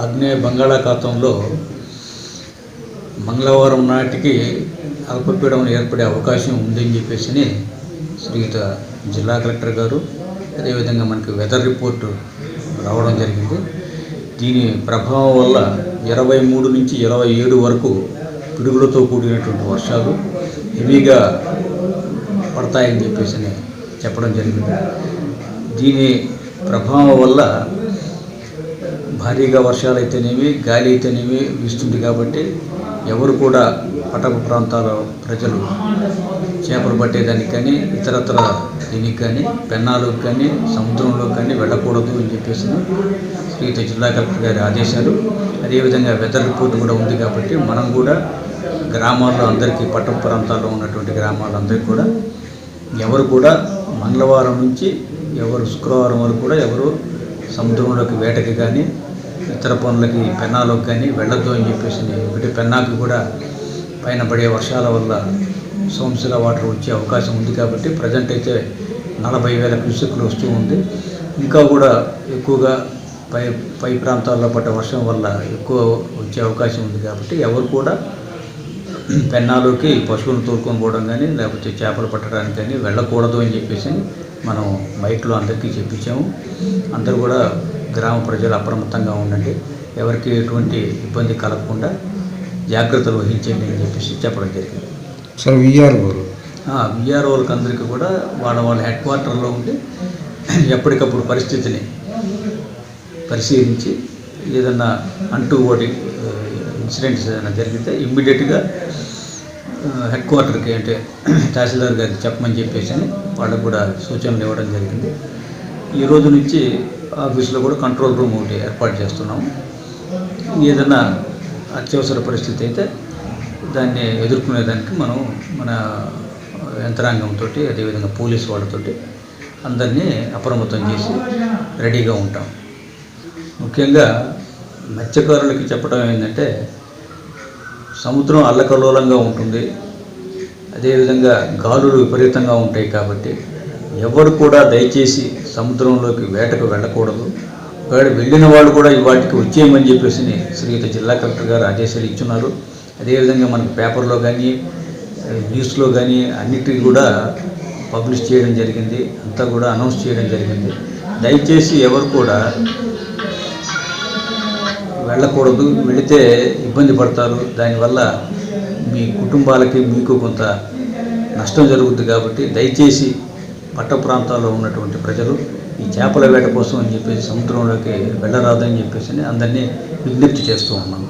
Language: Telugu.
ఆగ్నేయ బంగాళాఖాతంలో మంగళవారం నాటికి అల్పపీడనం ఏర్పడే అవకాశం ఉందని చెప్పేసి శ్రీయుత జిల్లా కలెక్టర్ గారు అదేవిధంగా మనకి వెదర్ రిపోర్టు రావడం జరిగింది. దీని ప్రభావం వల్ల ఇరవై మూడు నుంచి ఇరవై ఏడు వరకు పిడుగులతో కూడినటువంటి వర్షాలు హెవీగా పడతాయని చెప్పేసి చెప్పడం జరిగింది. దీని ప్రభావం వల్ల భారీగా వర్షాలు అయితేనేమి గాలి అయితేనేమి వీస్తుంది కాబట్టి ఎవరు కూడా పట్టణ ప్రాంతాల ప్రజలు చేపలు పట్టేదానికి కానీ ఇతరత్ర దీనికి కానీ పెన్నాలకు కానీ సముద్రంలోకి కానీ వెళ్ళకూడదు అని చెప్పేసి శ్రీత జిల్లా కలెక్టర్ గారి ఆదేశాలు. అదేవిధంగా వెదర్ రిపోర్ట్ కూడా ఉంది కాబట్టి మనం కూడా గ్రామాల్లో అందరికీ పట్టణ ప్రాంతాల్లో ఉన్నటువంటి గ్రామాలందరికీ కూడా ఎవరు కూడా మంగళవారం నుంచి ఎవరు శుక్రవారం వరకు కూడా ఎవరు సముద్రంలోకి వేటకి కానీ ఇతర పనులకి పెన్నాలోకి కానీ వెళ్ళొద్దు అని చెప్పేసి ఒకటి పెన్నాకి కూడా పైన పడే వర్షాల వల్ల సోమశిల వాటర్ వచ్చే అవకాశం ఉంది కాబట్టి ప్రజెంట్ అయితే నలభై వేల క్యూసెక్లు వస్తూ ఉంది. ఇంకా కూడా ఎక్కువగా పై పై ప్రాంతాల్లో పడ్డ వర్షం వల్ల ఎక్కువ వచ్చే అవకాశం ఉంది కాబట్టి ఎవరు కూడా పెన్నాలోకి పశువులను తోలుకొని పోవడం కానీ లేకపోతే చేపలు పట్టడానికి కానీ వెళ్ళకూడదు అని చెప్పేసి మనం మైక్లో అందరికీ చెప్పించాము. అందరూ కూడా గ్రామ ప్రజలు అప్రమత్తంగా ఉండండి. ఎవరికి ఎటువంటి ఇబ్బంది కలగకుండా జాగ్రత్తలు వహించండి అని చెప్పేసి చెప్పడం జరిగింది. సార్ విఆర్ గారు. విఆర్ఓలకు అందరికీ కూడా వాళ్ళ వాళ్ళ హెడ్ క్వార్టర్లో ఉండి ఎప్పటికప్పుడు పరిస్థితిని పరిశీలించి ఏదన్నా అంటూ ఒకటి ఇన్సిడెంట్స్ ఏదైనా జరిగితే ఇమ్మీడియట్గా హెడ్ క్వార్టర్కి అంటే తహసీల్దార్ గారికి చెప్పమని చెప్పేసి వాళ్ళకు కూడా సూచనలు ఇవ్వడం జరిగింది. ఈ రోజు నుంచి ఆఫీస్లో కూడా కంట్రోల్ రూమ్ ఒకటి ఏర్పాటు చేస్తున్నాము. ఏదైనా అత్యవసర పరిస్థితి అయితే దాన్ని ఎదుర్కొనేదానికి మనం మన యంత్రాంగంతో అదేవిధంగా పోలీస్ వాళ్ళతోటి అందరినీ అప్రమత్తం చేసి రెడీగా ఉంటాం. ముఖ్యంగా మత్స్యకారులకి చెప్పడం ఏంటంటే సముద్రం అల్లకల్లోలంగా ఉంటుంది. అదేవిధంగా గాలులు విపరీతంగా ఉంటాయి కాబట్టి ఎవరు కూడా దయచేసి సముద్రంలోకి వేటకు వెళ్ళకూడదు. ఒకవేళ వెళ్ళిన వాళ్ళు కూడా వాటికి వచ్చేయమని చెప్పేసి శ్రీయుత జిల్లా కలెక్టర్ గారు ఆదేశాలు ఇచ్చున్నారు. అదేవిధంగా మనకు పేపర్లో కానీ న్యూస్లో కానీ అన్నిటికీ కూడా పబ్లిష్ చేయడం జరిగింది. అంతా కూడా అనౌన్స్ చేయడం జరిగింది. దయచేసి ఎవరు కూడా వెళ్ళకూడదు వెళితే ఇబ్బంది పడతారు. దానివల్ల మీ కుటుంబాలకి మీకు కొంత నష్టం జరుగుతుంది కాబట్టి దయచేసి పట్ట ప్రాంతాల్లో ఉన్నటువంటి ప్రజలు ఈ చేపల వేట కోసం అని చెప్పేసి సముద్రంలోకి వెళ్ళరాదని చెప్పేసి అందరినీ విజ్ఞప్తి చేస్తూ ఉన్నాను.